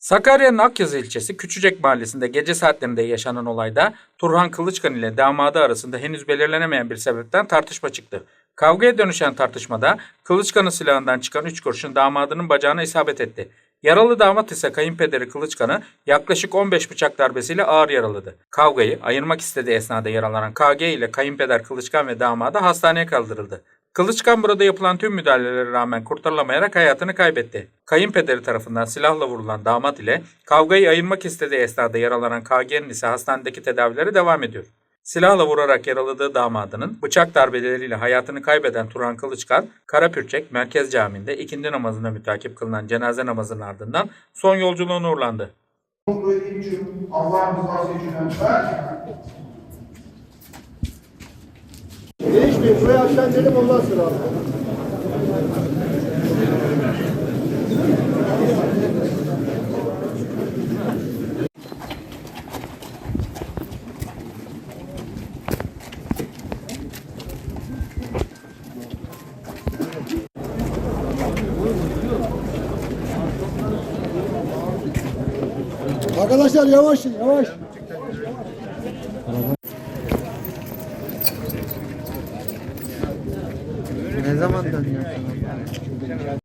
Sakarya'nın Akyazı ilçesi Küçücek mahallesinde gece saatlerinde yaşanan olayda Turhan Kılıçkan ile damadı arasında henüz belirlenemeyen bir sebepten tartışma çıktı. Kavgaya dönüşen tartışmada Kılıçkan'ın silahından çıkan 3 kurşun damadının bacağına isabet etti. Yaralı damat ise kayınpederi Kılıçkan'ı yaklaşık 15 bıçak darbesiyle ağır yaraladı. Kavgayı ayırmak istediği esnada yaralanan KG ile kayınpeder Kılıçkan ve damadı hastaneye kaldırıldı. Kılıçkan burada yapılan tüm müdahalelere rağmen kurtarılamayarak hayatını kaybetti. Kayınpederi tarafından silahla vurulan damat ile kavgayı ayırmak istediği esnada yaralanan KG'nin ise hastanedeki tedavileri devam ediyor. Silahla vurarak yaraladığı damadının bıçak darbeleriyle hayatını kaybeden Turan Kılıçkan, Karapürçek Merkez Camii'nde ikindi namazına mütakip kılınan cenaze namazının ardından son yolculuğuna uğurlandı. Allah'ın rızası için Değişmeyin. Buraya aşağı dedim ondan sonra abi. Arkadaşlar yavaş yavaş. Ne zamandan yaptın?